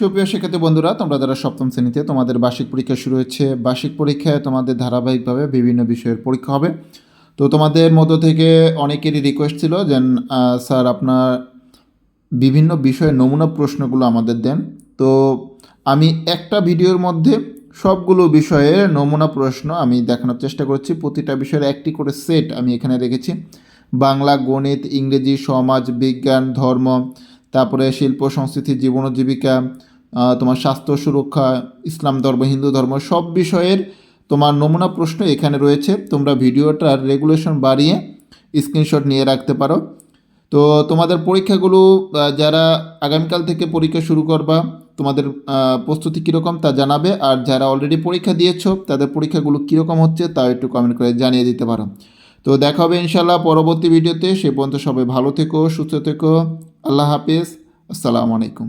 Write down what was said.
সুপ্রিয় শিক্ষার্থী বন্ধুরা, তোমরা যারা সপ্তম শ্রেণীতে, তোমাদের বার্ষিক পরীক্ষা শুরু হচ্ছে বার্ষিক পরীক্ষায় তোমাদের ধারাবাহিকভাবে বিভিন্ন বিষয়ের পরীক্ষা হবে। তো তোমাদের মধ্য থেকে অনেকেরই রিকোয়েস্ট ছিল যে স্যার আপনার বিভিন্ন বিষয়ে নমুনা প্রশ্নগুলো আমাদের দেন। তো আমি একটা ভিডিওর মধ্যে সবগুলো বিষয়ের নমুনা প্রশ্ন আমি দেখানোর চেষ্টা করছি। প্রতিটা বিষয়ের একটি করে সেট আমি এখানে রেখেছি। বাংলা, গণিত, ইংরেজি, সমাজ, বিজ্ঞান, ধর্ম, তারপরে শিল্প, সংস্কৃতি, জীবন জীবিকা তোমার স্বাস্থ্য সুরক্ষা, ইসলাম ধর্ম, হিন্দু ধর্ম, সব বিষয়ের তোমার নমুনা প্রশ্ন এখানে রয়েছে। তোমরা ভিডিওটার রেগুলেশন বাড়িয়ে স্ক্রিনশট নিয়ে রাখতে পারো। তো তোমাদের পরীক্ষাগুলো যারা আগামীকাল থেকে পরীক্ষা শুরু করবা, তোমাদের প্রস্তুতি কীরকম তা জানাবে। আর যারা অলরেডি পরীক্ষা দিয়েছ, তাদের পরীক্ষাগুলো কীরকম হচ্ছে তা একটু কমেন্ট করে জানিয়ে দিতে পারো। তো দেখা হবে ইনশাল্লাহ পরবর্তী ভিডিওতে। সে পর্যন্ত সবাই ভালো থেকো, সুস্থ থেকো। আল্লাহ হাফিজ। আসসালামু আলাইকুম।